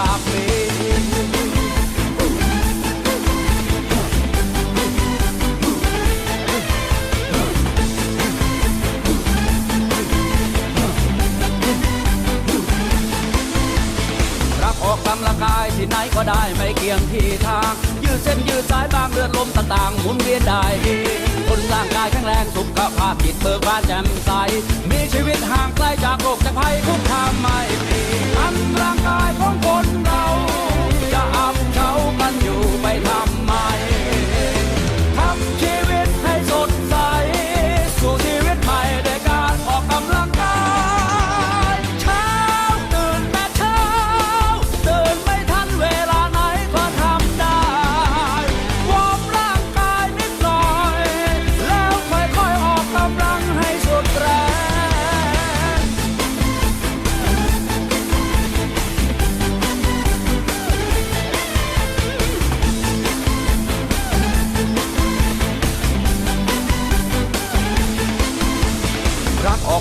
ดังใจอยากมีรักออกกำลังกายที่ไหนก็ได้ไม่เกี่ยงที่ทาง ยืดเส้นยืดสายบางเลือดลมต่างๆหมุนเวียนได้ดีคนร่างกายแข็งแรงสุขภาพจิตเบิกบานแจ่มใส มีชีวิตห่างไกลจากโรคจากภัยคุก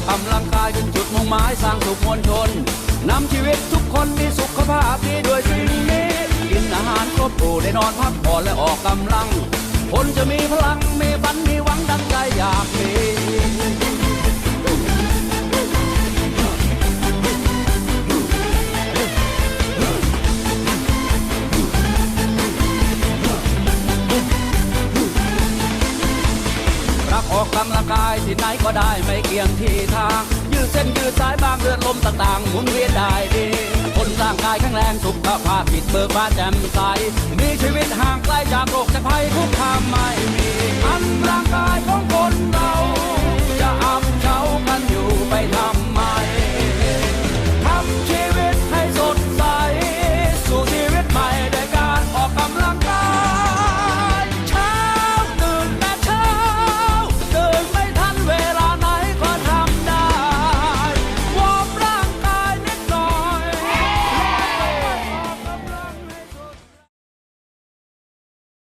ออกกำลังกายจนจุดมุ่งหมายสร้างสุขมวลชนนำชีวิตทุกคนมีสุขภาพดีด้วยสิ่งนี้กินอาหารครบถูได้นอนพักผ่อนและออกกำลัง คนจะมีพลังมีฝันมีหวังดังใจอยากมี กกำลังกายที่ไหนก็ได้ไม่เกี่ยงที่ทาง ยืดเส้นยืดสายบางเลือดลมต่างๆหมุนเวียนได้ดีคนร่างกายแข็งแรงสุขภาพผิดเบิกบานแจ่มใสมีชีวิตห่างไกลจากโรคจากภัยคุกคามไม่มีอันร่าง